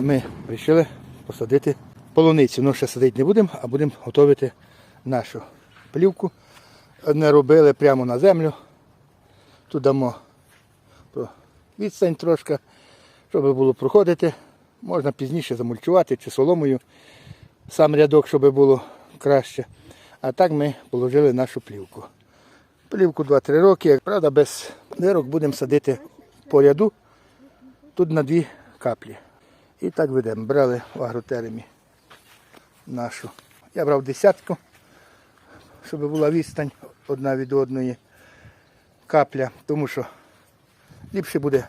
ми вирішили посадити полуницю. Ну, ще садити не будемо, а будемо готувати нашу плівку. Не робили прямо на землю. Тут дамо відстань трошки, щоб було проходити. Можна пізніше замульчувати чи соломою сам рядок, щоб було краще. А так ми положили нашу плівку. Плівку 2-3 роки. Правда, без дирок будемо садити по ряду. Тут на дві каплі. І так ведемо. Брали в агротеремі нашу. Я брав десятку, щоб була відстань одна від одної капля, тому що ліпше буде.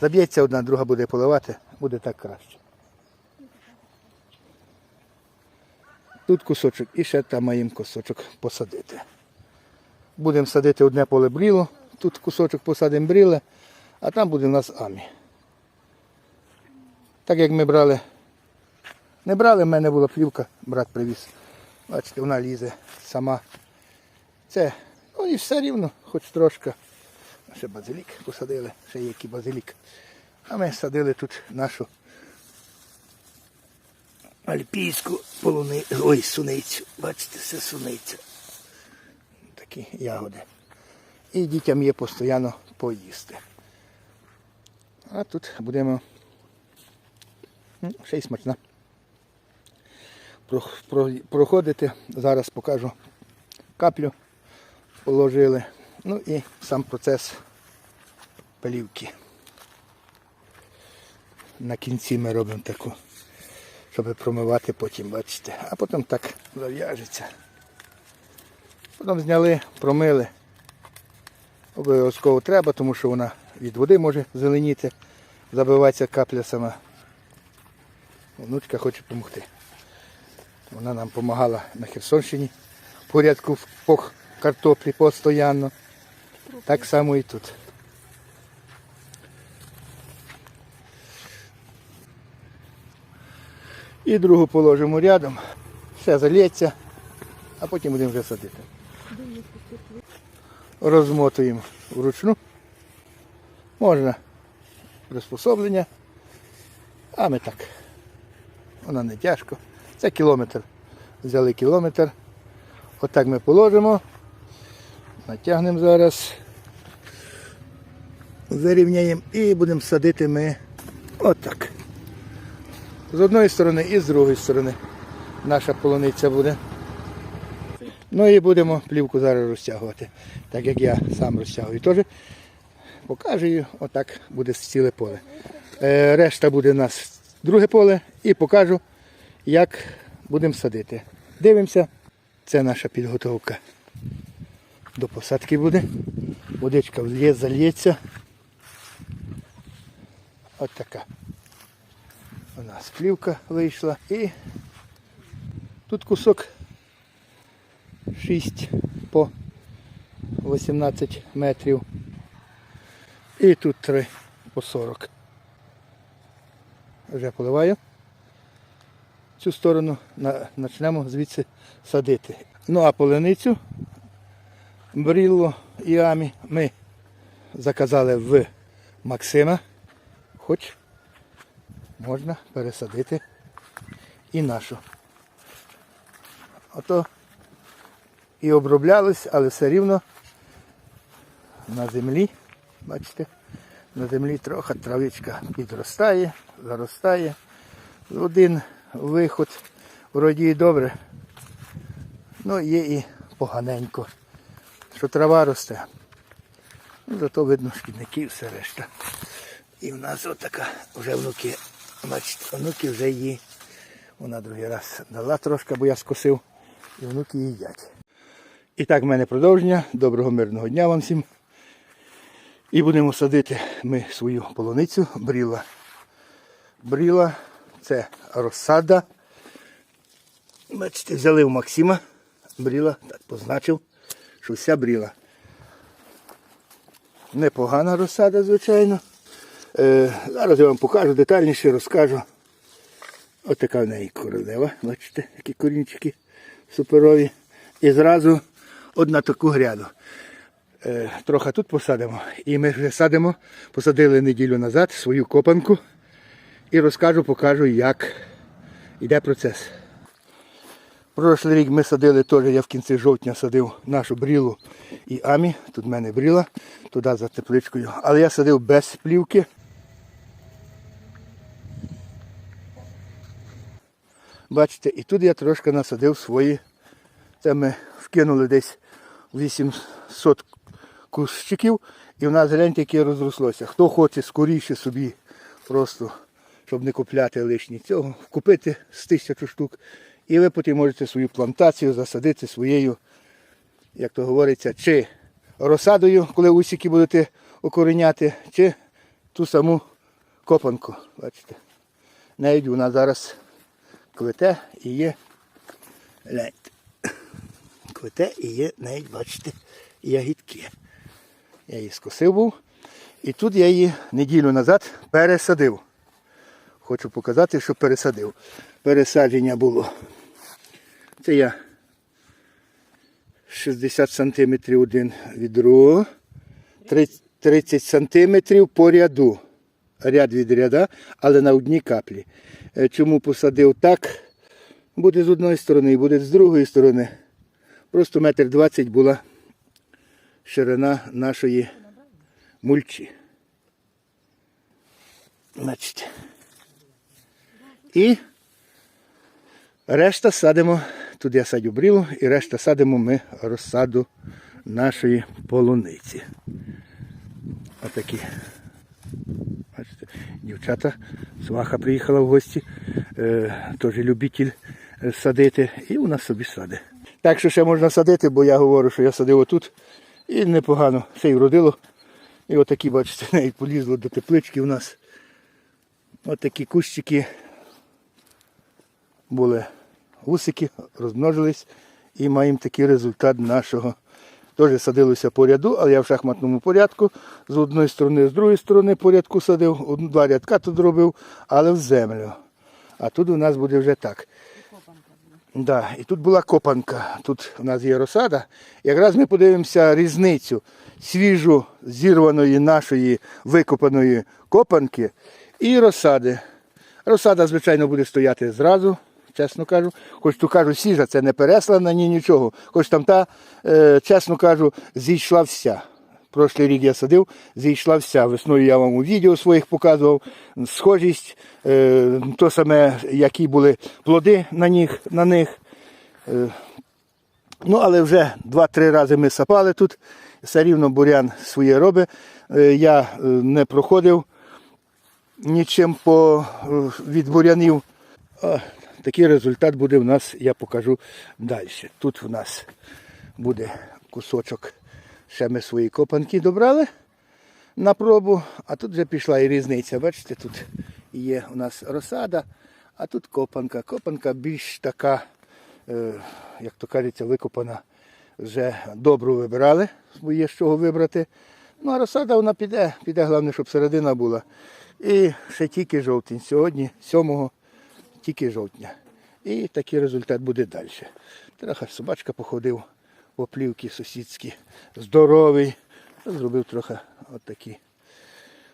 Заб'ється одна, друга буде поливати, буде так краще. Тут кусочок і ще там маємо кусочок посадити. Будемо садити одне поле бріло, тут кусочок посадимо бріле, а там буде у нас амі. Так як ми брали, не брали, в мене була плівка, брат привіз. Бачите, вона лізе сама. Це, ну і все рівно, хоч трошки. Ще базилік посадили, ще є який базилік. А ми садили тут нашу альпійську полуни... Ой, суницю. Бачите, це суниця. Такі ягоди. І дітям є постійно поїсти. А тут будемо ще й смачна. Про- про- Проходити. Зараз покажу каплю. Положили. Ну і сам процес плівки. На кінці ми робимо таку, щоб промивати потім, бачите. А потім так зав'яжеться. Потім зняли, промили. Обов'язково треба, тому що вона від води може зеленіти, забивається капля сама. Внучка хоче допомогти. Вона нам допомагала на Херсонщині в порядку по картоплі постійно. Так само і тут. І другу положимо рядом, все зальється, а потім будемо вже садити. Розмотуємо вручну. Можна приспособлення, а ми так. Вона не тяжко. Це кілометр. Взяли кілометр. Отак ми положимо. Натягнемо зараз. Вирівняємо і будемо садити ми отак. З одної сторони і з другої сторони наша полуниця буде. Ну і будемо плівку зараз розтягувати, так як я сам розтягую. Теж покажу її, отак буде ціле поле. Е, решта буде у нас друге поле і покажу, як будемо садити. Дивимося, це наша підготовка до посадки буде. Водичка влє, зальється. От така. У нас плівка вийшла і тут кусок 6 по 18 метрів. І тут 3 по 40. Вже поливаю. Цю сторону почнемо звідси садити. Ну а поленицю брілло і амі ми заказали в Максима. Хоч можна пересадити і нашу. Ото і оброблялись, але все рівно на землі, бачите, на землі трохи травичка підростає, заростає. Один виход вроді добре. Ну є і поганенько, що трава росте. Ну, зато видно шкідників все решта. І в нас отака вже внуки, бачите, внуки вже її. Вона другий раз дала трошки, бо я скосив, і внуки їдять. І так в мене продовження. Доброго мирного дня вам всім. І будемо садити ми свою полуницю бріла. Бріла це розсада. Бачите, взяли у Максима бріла, так позначив, що вся бріла. Непогана розсада, звичайно. Е, зараз я вам покажу детальніше, розкажу. Ось така в неї королева. Бачите, які корінчики суперові. І зразу одна таку гряду. Е, трохи тут посадимо. І ми вже садимо, посадили неділю назад свою копанку. і розкажу, покажу, як йде процес. Прошлий рік ми садили теж, я в кінці жовтня садив нашу брілу і амі. Тут в мене бріла, туди за тепличкою. Але я садив без плівки. Бачите, і тут я трошки насадив свої. Це ми вкинули десь 800 кущиків, і в нас гляньте, яке розрослося. Хто хоче скоріше собі, просто, щоб не купляти лишні цього, купити з тисячу штук. І ви потім можете свою плантацію засадити своєю, як то говориться, чи розсадою, коли усіки будете окореняти, чи ту саму копанку. Бачите. Навіть вона зараз квите і є. Гляньте. Квите і є, навіть бачите, ягідки. Я її скосив був. І тут я її неділю назад пересадив. Хочу показати, що пересадив. Пересадження було. Це я 60 см один від другого, 30 см по ряду. Ряд від ряда, але на одній каплі. Е, Чому посадив так? Буде з одної сторони і буде з другої сторони. Просто метр двадцять була ширина нашої мульчі. Значить. І решта садимо, тут я садю брілу, і решта садимо ми розсаду нашої полуниці. Отакі. Бачите, дівчата, сваха приїхала в гості, е, теж любитель е, садити, і вона собі садить. Так що ще можна садити, бо я говорю, що я садив отут і непогано все й вродило. І отакі, бачите, навіть полізло до теплички у нас. Отакі кущики були гусики, розмножились і маємо такий результат нашого. Теж садилося по ряду, але я в шахматному порядку. З одної сторони, з другої сторони по рядку садив, два рядка тут робив, але в землю. А тут у нас буде вже так. Да, і тут була копанка. Тут у нас є розсада. Якраз ми подивимося різницю свіжо зірваної нашої викопаної копанки і розсади. Розсада, звичайно, буде стояти зразу, чесно кажу. Хоч ту кажу, сіжа, це не переслана, ні нічого. Хоч там та, е, чесно кажу, зійшла вся. Прошлий рік я садив, зійшла вся. Весною я вам у відео своїх показував. Схожість, е, то саме, які були плоди на них. На них. Е, ну, але вже два-три рази ми сапали тут. Все рівно бурян своє робить. Е, я е, не проходив нічим по, е, від бурянів. А, такий результат буде в нас, я покажу далі. Тут в нас буде кусочок, ще ми свої копанки добрали на пробу, а тут вже пішла і різниця. Бачите, тут є у нас розсада, а тут копанка. Копанка більш така, е, як то кажеться, викопана. Вже добру вибирали, бо є з чого вибрати. Ну, а розсада вона піде, піде, головне, щоб середина була. І ще тільки жовтень. Сьогодні, 7 тільки жовтня. І такий результат буде далі. Трохи собачка походив по плівки сусідські, здоровий. Зробив трохи отакі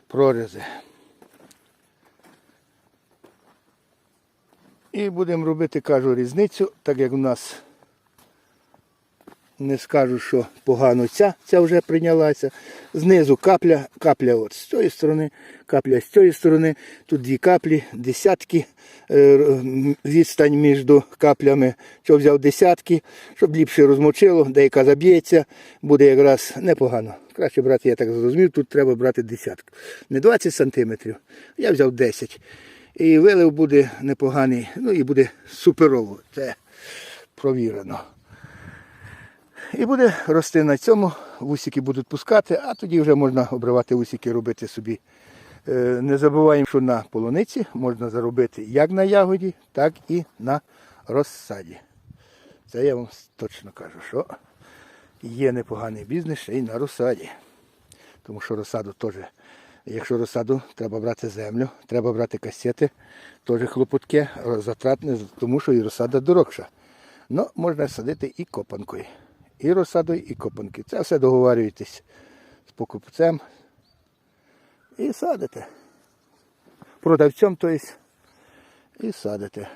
прорізи. І будемо робити, кажу, різницю, так як у нас не скажу, що погано ця, ця вже прийнялася. Знизу капля, капля от з цієї сторони, капля з цієї сторони. Тут дві каплі, десятки, е, відстань між каплями. Що взяв десятки, щоб ліпше розмочило, деяка заб'ється, буде якраз непогано. Краще брати, я так зрозумів, тут треба брати десятку. Не 20 сантиметрів, я взяв 10. І вилив буде непоганий, ну і буде суперово. Це провірено. І буде рости на цьому, вусики будуть пускати, а тоді вже можна обривати вусики, робити собі. Е, Не забуваємо, що на полуниці можна заробити як на ягоді, так і на розсаді. Це я вам точно кажу, що є непоганий бізнес ще й на розсаді. Тому що розсаду теж, якщо розсаду, треба брати землю, треба брати касети, теж хлопотке, затратне, тому що і розсада дорогша. Ну, можна садити і копанкою. І розсадою, і копанки. Це все договарюєтесь з покупцем і садите. продавцем, то есть, і садите.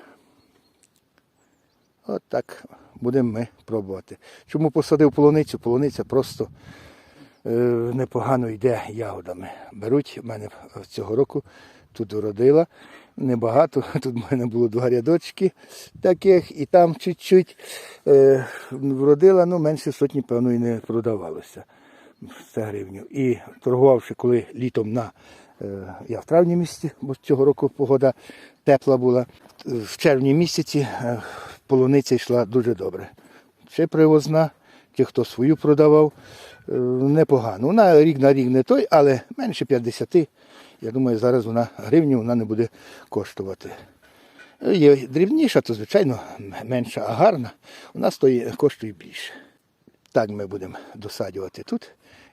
От так будемо ми пробувати. Чому посадив полуницю? Полуниця просто е, непогано йде ягодами. Беруть в мене цього року тут уродила. Небагато. Тут в мене було два рядочки таких, і там чуть-чуть е, вродила, ну менше сотні, певно, і не продавалося. 100 гривню. І торгувавши, коли літом на е, я в травні місяці, бо цього року погода тепла була. В червні місяці е, полуниця йшла дуже добре. Чи привозна, ті, хто свою продавав, е, непогано. Вона рік на рік не той, але менше 50. Я думаю, зараз вона гривню вона не буде коштувати. Є дрібніша, то звичайно менша, а гарна, вона стоїть, коштує більше. Так ми будемо досаджувати тут.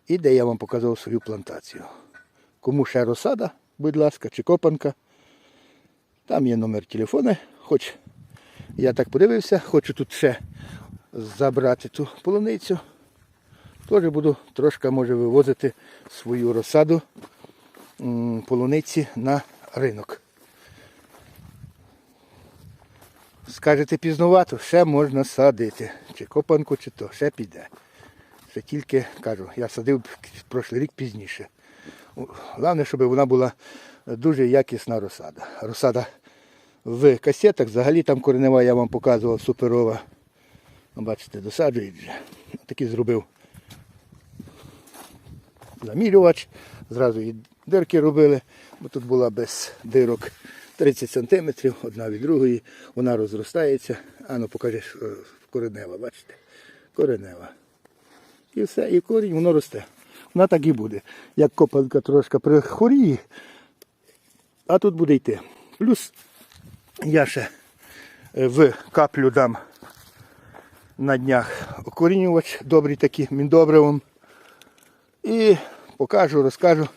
І де я вам показав свою плантацію. Кому ще розсада, будь ласка, чи копанка. Там є номер телефону. Хоч я так подивився, хочу тут ще забрати ту полуницю. Теж буду трошки може вивозити свою розсаду полуниці на ринок. Скажете пізнувато, ще можна садити. Чи копанку, чи то, ще піде. Це тільки кажу, я садив прошлий рік пізніше. Головне, щоб вона була дуже якісна розсада. Розсада в касетах, взагалі там коренева я вам показував суперова. Ну, Бачите, досаджують вже. Такий зробив замірювач. Зразу дирки робили, бо тут була без дирок 30 см, одна від другої. Вона розростається. А ну покажеш коренева, бачите? Коренева. І все, і корінь воно росте. Вона так і буде. Як копанка трошки прихворіє, а тут буде йти. Плюс я ще е, в каплю дам на днях окорінювач, добрий такий, міндобривом. І покажу, розкажу.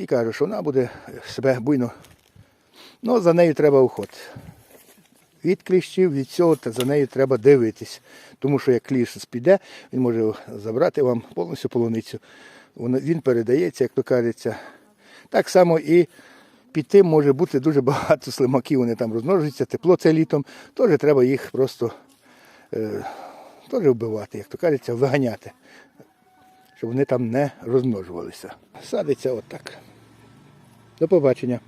І кажу, що вона буде себе буйно. Ну, за нею треба уход. Від кліщів, від цього, та за нею треба дивитись. Тому що як кліщ спіде, він може забрати вам повністю полуницю. Він передається, як то кажеться. Так само і під тим може бути дуже багато слимаків, вони там розмножуються, тепло це літом. Теж треба їх просто е, теж вбивати, як то кажеться, виганяти, щоб вони там не розмножувалися. Садиться отак. До побачення.